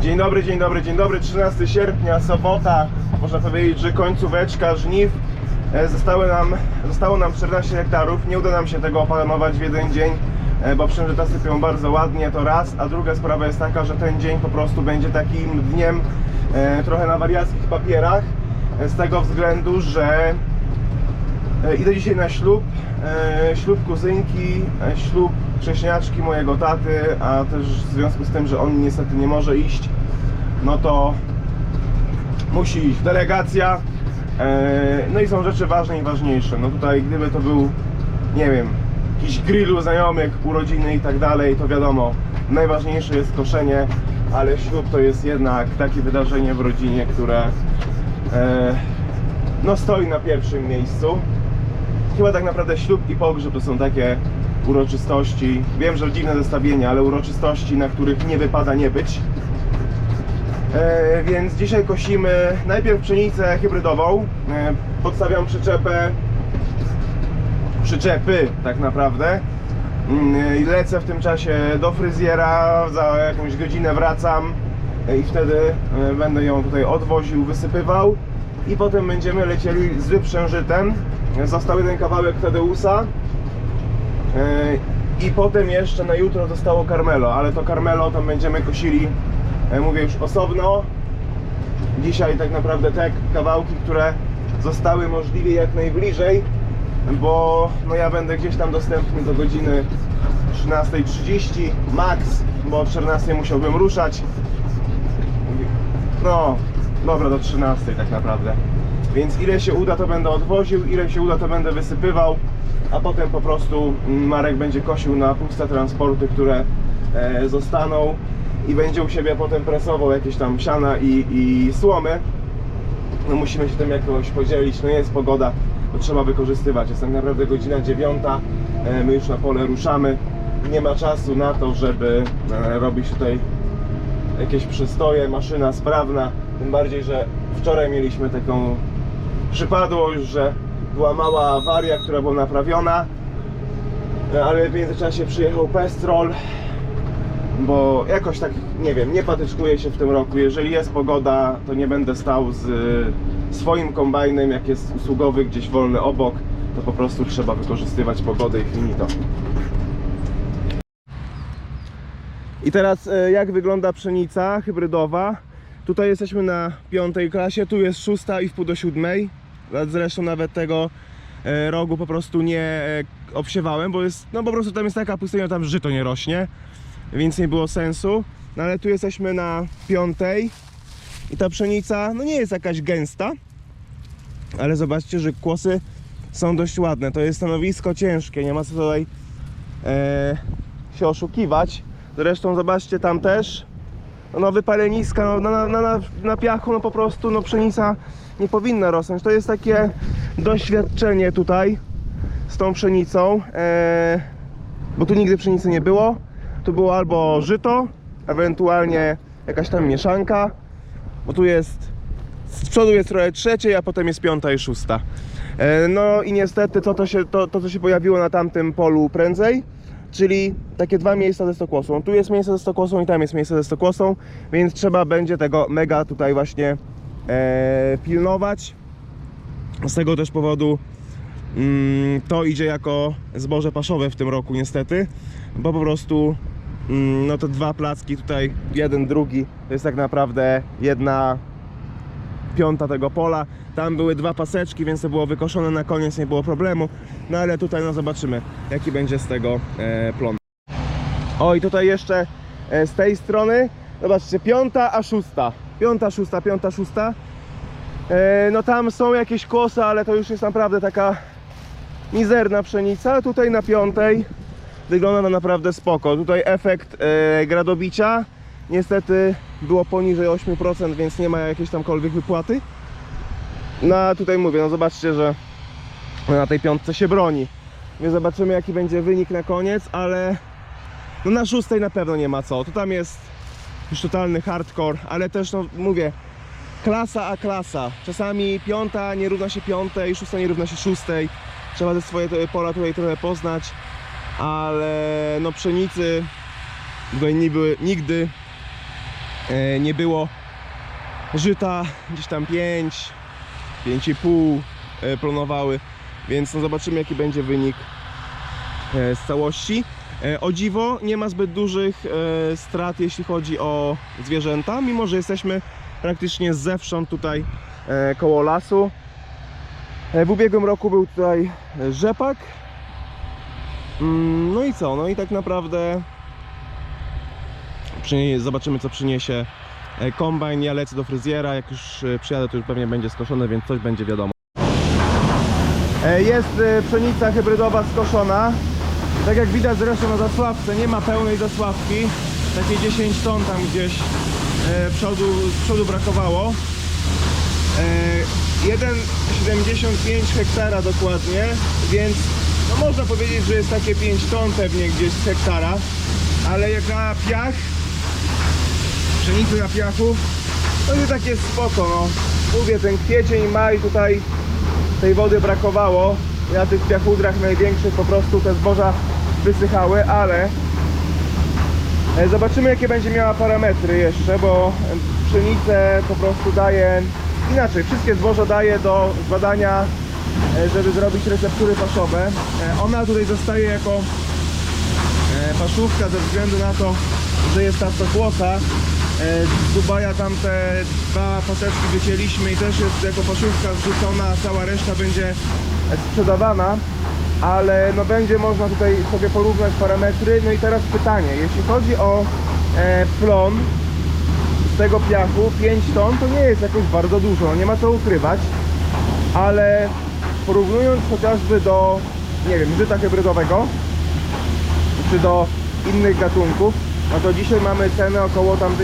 Dzień dobry, dzień dobry, dzień dobry. 13 sierpnia, sobota. Można powiedzieć, że końcóweczka żniw. E, Zostały nam, zostało nam 14 hektarów. Nie uda nam się tego opanować w jeden dzień, e, bo przężyta sypią bardzo ładnie, to raz. A druga sprawa jest taka, że ten dzień po prostu będzie takim dniem e, trochę na wariackich papierach. Z tego względu, że Idę dzisiaj na ślub, e, ślub kuzynki, e, ślub cześniaczki mojego taty, a też w związku z tym, że on niestety nie może iść, no to musi iść delegacja. E, No i są rzeczy ważne i ważniejsze. No tutaj gdyby to był, nie wiem, jakiś grillu znajomych, urodziny i tak dalej, to wiadomo, najważniejsze jest koszenie, ale ślub to jest jednak takie wydarzenie w rodzinie, które e, no stoi na pierwszym miejscu. Chyba tak naprawdę ślub i pogrzeb to są takie uroczystości. Wiem, że dziwne zestawienie, ale uroczystości, na których nie wypada nie być. E, więc dzisiaj kosimy najpierw pszenicę hybrydową. E, podstawiam przyczepę, przyczepy tak naprawdę. I Lecę w tym czasie do fryzjera, za jakąś godzinę wracam e, i wtedy e, będę ją tutaj odwoził, wysypywał i potem będziemy lecieli z wyprzężytem. Został jeden kawałek Tadeusa e, i potem jeszcze na jutro zostało Carmelo, ale to Carmelo tam będziemy kosili, e, mówię już osobno. Dzisiaj tak naprawdę te kawałki, które zostały możliwie jak najbliżej, bo no ja będę gdzieś tam dostępny do godziny 13.30 max, bo o 14.00 musiałbym ruszać. No, dobra, do 13 tak naprawdę. Więc ile się uda, to będę odwoził, ile się uda, to będę wysypywał, a potem po prostu Marek będzie kosił na puste transporty, które e, zostaną i będzie u siebie potem presował jakieś tam siana i, i słomy. No musimy się tym jakoś podzielić, no jest pogoda, to trzeba wykorzystywać. Jest tak naprawdę godzina dziewiąta, e, my już na pole ruszamy. Nie ma czasu na to, żeby e, robić tutaj jakieś przystoje, maszyna sprawna. Tym bardziej, że wczoraj mieliśmy taką przypadłość, że była mała awaria, która była naprawiona, ale w międzyczasie przyjechał Pestrol, bo jakoś tak, nie wiem, nie patyczkuję się w tym roku. Jeżeli jest pogoda, to nie będę stał z y, swoim kombajnem, jak jest usługowy gdzieś wolny obok, to po prostu trzeba wykorzystywać pogodę i finito. I teraz e, jak wygląda pszenica hybrydowa? Tutaj jesteśmy na piątej klasie, tu jest szósta i w pół do siódmej. Zresztą nawet tego e, rogu po prostu nie e, obsiewałem, bo jest, no po prostu tam jest taka pustynia, tam żyto nie rośnie, więc nie było sensu. No ale tu jesteśmy na piątej i ta pszenica, no nie jest jakaś gęsta, ale zobaczcie, że kłosy są dość ładne. To jest stanowisko ciężkie, nie ma co tutaj e, się oszukiwać. Zresztą zobaczcie tam też, no, wypaleniska, no, na, na, na, na piachu no po prostu no pszenica nie powinna rosnąć. To jest takie doświadczenie tutaj z tą pszenicą, e, bo tu nigdy pszenicy nie było. Tu było albo żyto, ewentualnie jakaś tam mieszanka, bo tu jest z przodu jest trochę trzeciej, a potem jest piąta i szósta. E, No i niestety to, to, się, to, to, co się pojawiło na tamtym polu prędzej, czyli takie dwa miejsca ze stokłosą. Tu jest miejsce ze stokłosą i tam jest miejsce ze stokłosą, więc trzeba będzie tego mega tutaj właśnie e, pilnować. Z tego też powodu mm, to idzie jako zboże paszowe w tym roku niestety, bo po prostu mm, no te dwa placki tutaj, jeden, drugi, to jest tak naprawdę jedna piąta tego pola. Tam były dwa paseczki, więc to było wykoszone na koniec, nie było problemu. No ale tutaj no zobaczymy, jaki będzie z tego e, plon. O i tutaj jeszcze e, z tej strony, zobaczcie, piąta a szósta. Piąta, szósta, piąta, szósta. E, no tam są jakieś kłosy, ale to już jest naprawdę taka mizerna pszenica. Tutaj na piątej wygląda na naprawdę spoko. Tutaj efekt e, gradobicia niestety było poniżej 8%, więc nie ma jakiejś tamkolwiek wypłaty. No a tutaj mówię, no zobaczcie, że na tej piątce się broni. Więc zobaczymy jaki będzie wynik na koniec, ale no na szóstej na pewno nie ma co. Tu tam jest już totalny hardcore, ale też no mówię, klasa a klasa. Czasami piąta nie równa się piątej, szósta nie równa się szóstej. Trzeba te swoje pola tutaj trochę poznać, ale no pszenicy tutaj niby, nigdy e, nie było żyta, gdzieś tam 5, 5,5 e, planowały, więc no zobaczymy jaki będzie wynik e, z całości. E, O dziwo nie ma zbyt dużych strat jeśli chodzi o zwierzęta, mimo że jesteśmy praktycznie zewsząd tutaj koło lasu. W ubiegłym roku był tutaj rzepak. Mm, No i co? No i tak naprawdę zobaczymy co przyniesie kombajn. Ja lecę do fryzjera, jak już e, przyjadę to już pewnie będzie skoszone, więc coś będzie wiadomo. E, Jest e, pszenica hybrydowa skoszona. Tak jak widać zresztą na zasławce, nie ma pełnej zasławki. Takie 10 ton tam gdzieś e, przodu, z przodu brakowało. E, 1,75 hektara dokładnie, więc no można powiedzieć, że jest takie 5 ton pewnie gdzieś z hektara, ale jak na piach, pszenicy na piachu, to jest takie spoko, no. Mówię, ten kwiecień, maj tutaj tej wody brakowało. Na tych piachudrach największych po prostu te zboża wysychały, ale e, zobaczymy jakie będzie miała parametry jeszcze, bo e, pszenicę po prostu daje inaczej, wszystkie zboża daje do zbadania, e, żeby zrobić receptury paszowe. Ona tutaj zostaje jako paszówka ze względu na to, że jest ta stokłosa. E, Z Dubaja tam te dwa paseczki wycięliśmy i też jest jako paszówka zrzucona, cała reszta będzie sprzedawana. Ale no będzie można tutaj sobie porównać parametry. No i teraz pytanie, jeśli chodzi o e, plon z tego piachu, 5 ton to nie jest jakoś bardzo dużo, nie ma co ukrywać. Ale porównując chociażby do, nie wiem, żyta hybrydowego, czy do innych gatunków, no to dzisiaj mamy cenę około tam 1650-1700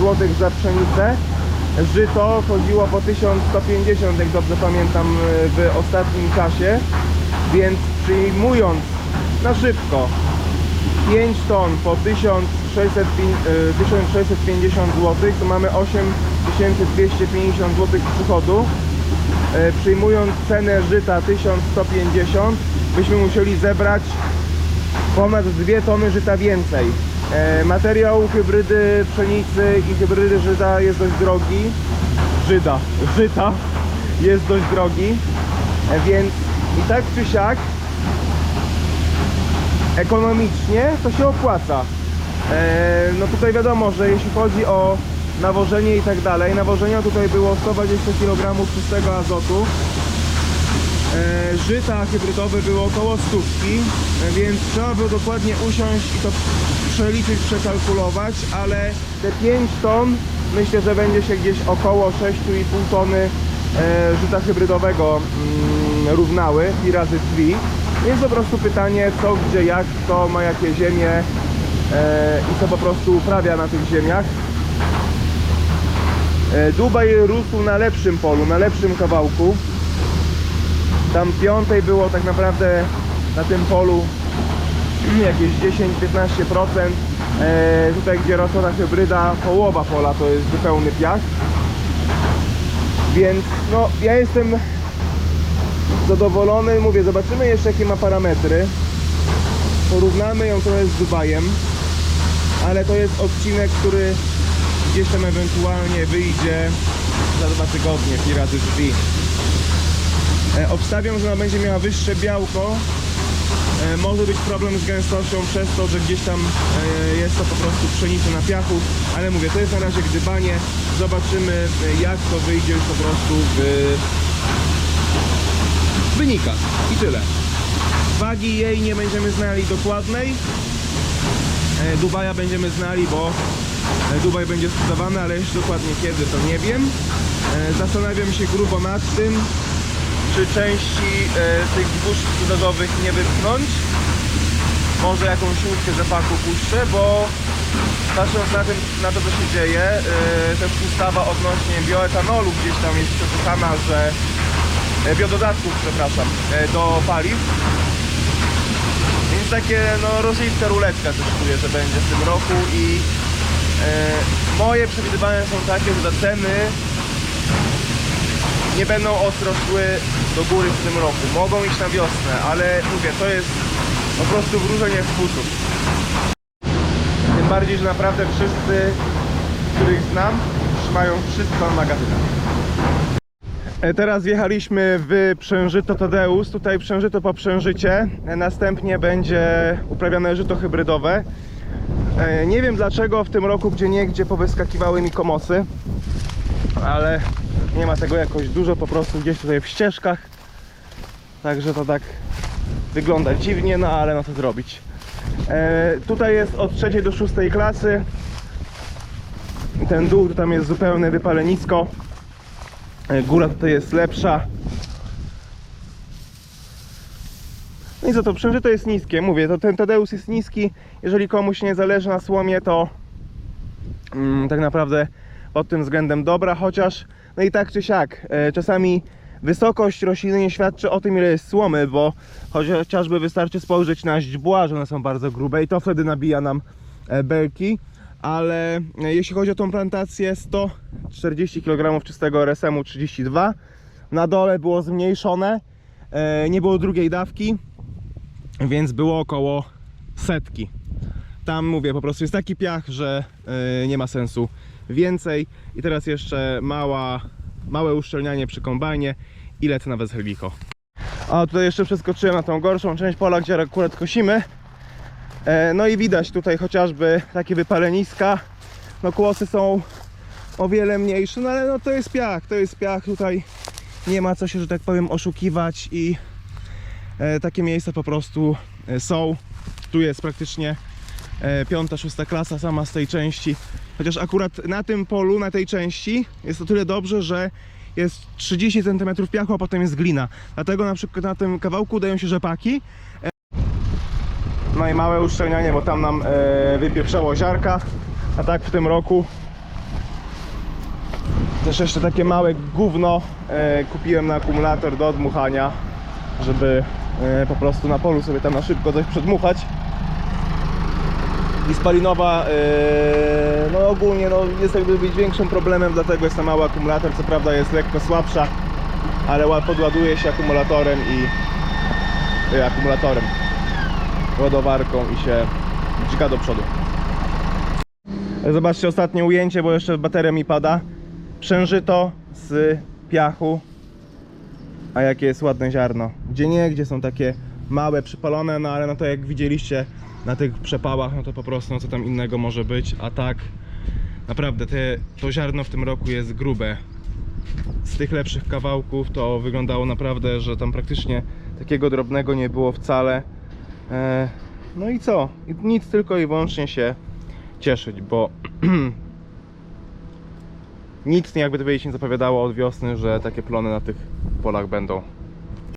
zł za pszenicę. Żyto chodziło po 1150, jak dobrze pamiętam, y, w ostatnim czasie. Więc przyjmując na szybko 5 ton po 1600, y, 1650 zł, to mamy 8250 zł przychodu. E, Przyjmując cenę żyta 1150, byśmy musieli zebrać ponad 2 tony żyta więcej. E, Materiał hybrydy pszenicy i hybrydy żyta jest dość drogi. Żyda, żyta jest dość drogi, E, więc i tak czy siak ekonomicznie to się opłaca. E, No tutaj wiadomo, że jeśli chodzi o nawożenie i tak dalej, nawożenia tutaj było 120 kg czystego azotu. E, Żyta hybrydowe było około stówki, e, więc trzeba było dokładnie usiąść i to przeliczyć, przekalkulować, ale te 5 ton myślę, że będzie się gdzieś około 6,5 tony e, żyta hybrydowego mm, równały i razy drzwi. Więc po prostu pytanie co, gdzie, jak, kto ma jakie ziemie i co po prostu uprawia na tych ziemiach. Dubaj rósł na lepszym polu, na lepszym kawałku. Tam piątej było tak naprawdę na tym polu jakieś 10-15%. E, tutaj gdzie rosła ta hybryda, połowa pola to jest zupełny piach. Więc no ja jestem zadowolony. Mówię, zobaczymy jeszcze jakie ma parametry. Porównamy ją trochę z Dubajem. Ale to jest odcinek, który gdzieś tam ewentualnie wyjdzie za dwa tygodnie, pi razy drzwi. E, Obstawiam, że ona będzie miała wyższe białko. E, Może być problem z gęstością przez to, że gdzieś tam e, jest to po prostu pszenica na piachu, ale mówię, to jest na razie gdybanie. Zobaczymy jak to wyjdzie po prostu w. I tyle. Wagi jej nie będziemy znali dokładnej. Dubaja będziemy znali, bo Dubaj będzie sprzedawany, ale jeszcze dokładnie kiedy to nie wiem. Zastanawiam się grubo nad tym, czy części e, tych zbóż sprzedażowych nie wypchnąć. Może jakąś łódkę rzepaku puszczę, bo patrząc na, tym, na to, co się dzieje, e, też ustawa odnośnie bioetanolu gdzieś tam jest przesłuchana, że e, biododatków, przepraszam, e, do paliw. Więc takie no, rosyjska ruletka też czuję, że będzie w tym roku i e, moje przewidywania są takie, że te ceny nie będą ostro szły do góry w tym roku. Mogą iść na wiosnę, ale mówię, to jest po prostu wróżenie z fusów. Tym bardziej, że naprawdę wszyscy, których znam, trzymają wszystko na magazynach. E, Teraz wjechaliśmy w Przężyto Tadeusz, tutaj Przężyto po Przężycie, E, następnie będzie uprawiane żyto hybrydowe. E, Nie wiem dlaczego w tym roku gdzie niegdzie powyskakiwały mi komosy, ale nie ma tego jakoś dużo, po prostu gdzieś tutaj w ścieżkach. Także to tak wygląda dziwnie, no ale no co zrobić. E, tutaj jest od trzeciej do szóstej klasy. Ten dół to tam jest zupełne wypalenisko. E, Góra tutaj jest lepsza. No i co to, przężyto jest niskie, mówię, to ten Tadeusz jest niski. Jeżeli komuś nie zależy na słomie, to mm, tak naprawdę pod tym względem dobra, chociaż no i tak czy siak, e, czasami wysokość rośliny nie świadczy o tym ile jest słomy, bo chociażby wystarczy spojrzeć na źdźbła, że one są bardzo grube i to wtedy nabija nam e, belki, ale e, jeśli chodzi o tą plantację 140 kg czystego RSM-u 32 na dole było zmniejszone, nie było drugiej dawki, więc było około setki. Tam mówię, po prostu jest taki piach, że nie ma sensu więcej. I teraz jeszcze mała, małe uszczelnianie przy kombajnie i lecę nawet z herbiko. A tutaj jeszcze przeskoczyłem na tą gorszą część pola, gdzie akurat kosimy. E, no i widać tutaj chociażby takie wypaleniska. No kłosy są o wiele mniejsze, no ale no to jest piach, to jest piach. Tutaj nie ma co się, że tak powiem, oszukiwać i e, takie miejsca po prostu e, są. Tu jest praktycznie piąta, szósta klasa sama z tej części. Chociaż akurat na tym polu, na tej części jest to tyle dobrze, że jest 30 cm piachu, a potem jest glina. Dlatego na przykład na tym kawałku dają się rzepaki. E, No i małe uszczelnianie, bo tam nam e, wypieprzało ziarka. A tak w tym roku też jeszcze takie małe gówno e, kupiłem na akumulator do odmuchania, żeby e, po prostu na polu sobie tam na szybko coś przedmuchać. I spalinowa e, no ogólnie no, jest jak gdyby większym problemem, dlatego jest to mały akumulator, co prawda jest lekko słabsza, ale ła- podładuje się akumulatorem i e, akumulatorem, ładowarką i się dźga do przodu. Zobaczcie ostatnie ujęcie, bo jeszcze bateria mi pada. Przężyto z piachu. A jakie jest ładne ziarno. Gdzie nie, gdzie są takie małe, przypalone, no ale no to jak widzieliście na tych przepałach, no to po prostu no co tam innego może być. A tak naprawdę te, to ziarno w tym roku jest grube. Z tych lepszych kawałków to wyglądało naprawdę, że tam praktycznie takiego drobnego nie było wcale. E, no i co? Nic tylko i wyłącznie się cieszyć, bo nic nie jakby to nie zapowiadało od wiosny, że takie plony na tych polach będą.